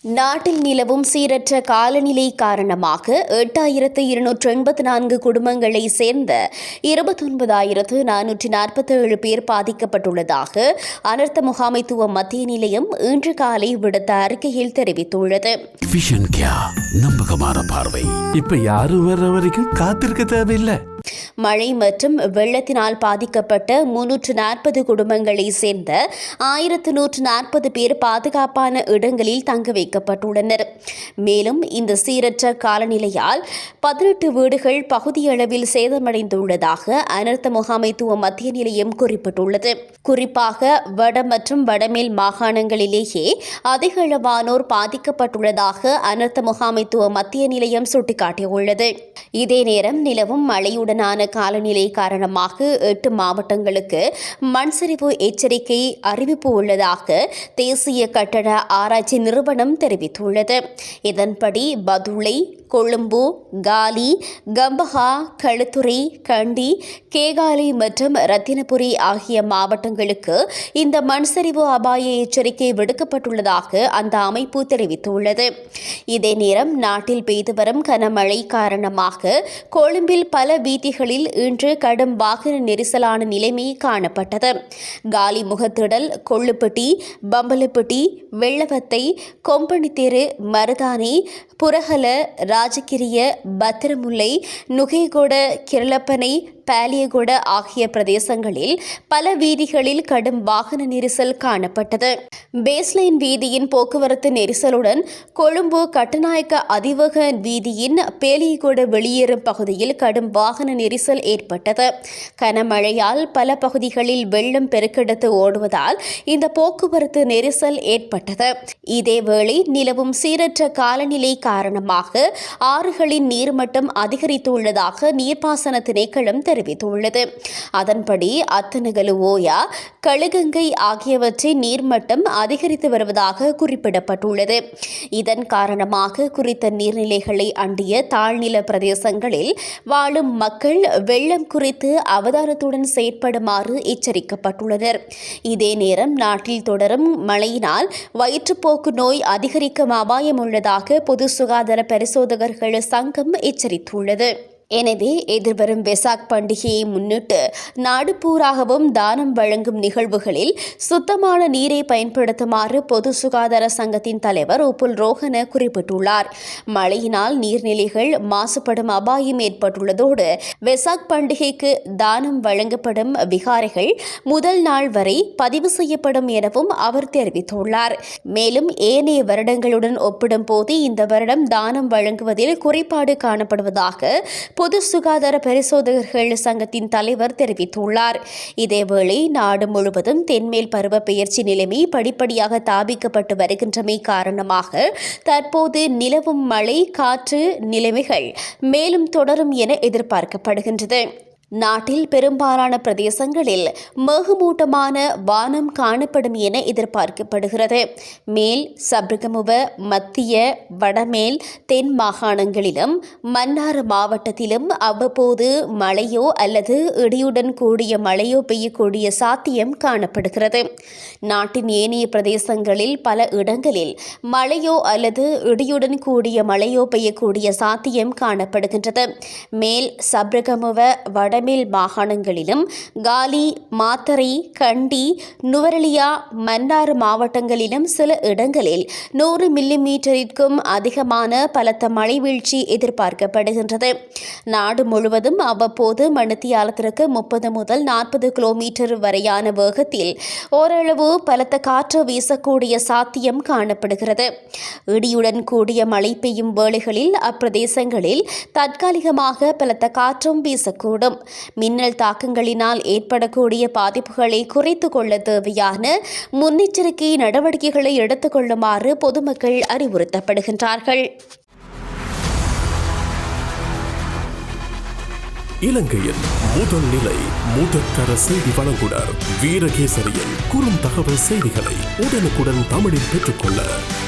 நாட்டில் நிலவும் சீரற்ற காலநிலை காரணமாக எட்டாயிரத்து இருநூற்று எண்பத்து நான்கு குடும்பங்களை சேர்ந்த இருபத்தொன்பதாயிரத்து நானூற்றி நாற்பத்தேழு பேர் பாதிக்கப்பட்டுள்ளதாக அனர்த்த முகாமைத்துவ மத்திய நிலையம் இன்று காலை விடுத்த அறிக்கையில் தெரிவித்துள்ளது. நம்பகமான பார்வை. இப்ப யாரும் வர்ற வரைக்கும் காத்திருக்க தேவையில்லை. மழை மற்றும் வெள்ளத்தினால் பாதிக்கப்பட்ட முன்னூற்று நாற்பது குடும்பங்களை சேர்ந்த ஆயிரத்து நூற்று நாற்பது பேர் பாதுகாப்பான இடங்களில் தங்க வைக்கப்பட்டுள்ளனர். மேலும் இந்த சீரற்ற காலநிலையால் பதினெட்டு வீடுகள் பகுதியளவில் சேதமடைந்துள்ளதாக அனர்த்த முகாமைத்துவ மத்திய நிலையம் குறிப்பிட்டுள்ளது. குறிப்பாக வட மற்றும் வடமேல் மாகாணங்களிலேயே அதிக அளவானோர் பாதிக்கப்பட்டுள்ளதாக அனர்த்த முகாமைத்துவ மத்திய நிலையம் சுட்டிக்காட்டியுள்ளது. இதே நேரம் நிலவும் மழையுடன் மழையுடனான காலநிலை காரணமாக எட்டு மாவட்டங்களுக்கு மண்சரிவு எச்சரிக்கை அறிவிப்பு உள்ளதாக தேசிய கட்டட ஆராய்ச்சி நிறுவனம் தெரிவித்துள்ளது. இதன்படி பதுளை கொழும்பு காலி கம்பஹா களுத்துறை கண்டி கேகாலை மற்றும் ரத்தினபுரி ஆகிய மாவட்டங்களுக்கு இந்த மண்சரிவு அபாய எச்சரிக்கை விடுக்கப்பட்டுள்ளதாக அந்த அமைப்பு தெரிவித்துள்ளது. இதே நேரம் நாட்டில் பெய்து வரும் கனமழை காரணமாக கொழும்பில் பல வீதிகளில் இன்று கடும் வாகன நெரிசலான நிலைமை காணப்பட்டது. காலி முகத்திடல் கொள்ளுப்பட்டி பம்பலப்பட்டி வெள்ளவத்தை கொம்பனித்தேரு மருதானி புரகல ராஜகிரிய பத்திரமுல்லை நுகைகொட கிரளப்பனை பாலியகுட ஆகிய பிரதேசங்களில் பல வீதிகளில் கடும் வாகன நெரிசல் காணப்பட்டது. பேஸ்லைன் வீதியின் போக்குவரத்து நெரிசலுடன் கொழும்பு கட்டுநாயக்க அதிவக வீதியின் பேலியகுட வெளியேறும் பகுதியில் கடும் வாகன நெரிசல் ஏற்பட்டது. கனமழையால் பல பகுதிகளில் வெள்ளம் பெருக்கெடுத்து ஓடுவதால் இந்த போக்குவரத்து நெரிசல் ஏற்பட்டது. இதேவேளை நிலவும் சீரற்ற காலநிலை காரணமாக ஆறுகளின் நீர்மட்டம் அதிகரித்துள்ளதாக நீர்ப்பாசன திணைக்களம் தெரிவித்துள்ளது. அதன்படி அத்தனகலு ஓயா கழுகங்கை ஆகியவற்றின் நீர்மட்டம் அதிகரித்து வருவதாக குறிப்பிடப்பட்டுள்ளது. இதன் காரணமாக குறித்த நீர்நிலைகளை அண்டிய தாழ்நில பிரதேசங்களில் வாழும் மக்கள் வெள்ளம் குறித்து அவதானத்துடன் செயற்படுமாறு எச்சரிக்கப்பட்டுள்ளனர். இதே நேரம் நாட்டில் தொடரும் மழையினால் வயிற்றுப்போக்கு நோய் அதிகரிக்கும் அபாயம் உள்ளதாக பொது சுகாதார பரிசோதகர்கள் சங்கம் எச்சரித்துள்ளது. எனவே எதிர்வரும் வெசாக் பண்டிகையை முன்னிட்டு நாடு பூராகவும் தானம் வழங்கும் நிகழ்வுகளில் சுத்தமான நீரை பயன்படுத்துமாறு பொது சுகாதார சங்கத்தின் தலைவர் உப்புல் ரோஹன குறிப்பிட்டுள்ளார். மழையினால் நீர்நிலைகள் மாசுபடும் அபாயம் ஏற்பட்டுள்ளதோடு வெசாக் பண்டிகைக்கு தானம் வழங்கப்படும் விகாரைகள் முதல் நாள் வரை பதிவு செய்யப்படும் எனவும் அவர் தெரிவித்துள்ளார். மேலும் ஏனைய வருடங்களுடன் ஒப்பிடும் போது இந்த வருடம் தானம் வழங்குவதில் குறைபாடு காணப்படுவதாக பொது சுகாதார பரிசோதகர்கள் சங்கத்தின் தலைவர் தெரிவித்துள்ளார். இதேவேளை நாடு முழுவதும் தென்மேல் பருவ பெயர்ச்சி நிலைமை படிப்படியாக தாபிக்கப்பட்டு வருகின்றமை காரணமாக தற்போது நிலவும் மழை காற்று நிலைமைகள் மேலும் தொடரும் என எதிர்பார்க்கப்படுகின்றது. நாட்டில் பெரும்பாலான பிரதேசங்களில் மேகமூட்டமான வானம் காணப்படும் என எதிர்பார்க்கப்படுகிறது. மேல் சப்ரகமுவ மத்திய வடமேல் தென் மாகாணங்களிலும் மன்னார் மாவட்டத்திலும் அவ்வப்போது மழையோ அல்லது இடியுடன் கூடிய மழையோ பெய்யக்கூடிய சாத்தியம் காணப்படுகிறது. நாட்டின் ஏனைய பிரதேசங்களில் பல இடங்களில் மழையோ அல்லது இடியுடன் கூடிய மழையோ பெய்யக்கூடிய சாத்தியம் காணப்படுகின்றது. மேல் சப்ரகமுவ வடமேல் மாகாணங்களிலும் காலி மாத்தறை கண்டி நுவரலியா மன்னார் மாவட்டங்களிலும் சில இடங்களில் நூறு மில்லி மீட்டரிற்கும் அதிகமான பலத்த மழை வீழ்ச்சி எதிர்பார்க்கப்படுகின்றது. நாடு முழுவதும் அவ்வப்போது மணித்தியாலத்திற்கு முப்பது முதல் நாற்பது கிலோமீட்டர் வரையான வேகத்தில் ஓரளவு பலத்த காற்று வீசக்கூடிய சாத்தியம் காணப்படுகிறது. இடியுடன் கூடிய மழை பெய்யும் வேளைகளில் அப்பிரதேசங்களில் தற்காலிகமாக பலத்த காற்றும் வீசக்கூடும். மின்னல் தாக்கங்களினால் ஏற்படக்கூடிய பாதிப்புகளை குறைத்து கொள்ள தேவையான முன்னெச்சரிக்கை நடவடிக்கைகளை எடுத்துக் கொள்ளுமாறு பொதுமக்கள் அறிவுறுத்தப்படுகின்றார்கள். இலங்கையின் முதல் நிலை முதற்கர செய்தி வழங்குனர் வீரகேசரியின் குறும் தகவல் செய்திகளை உடனுக்குடன் தமிழில் பெற்றுக்கொள்ள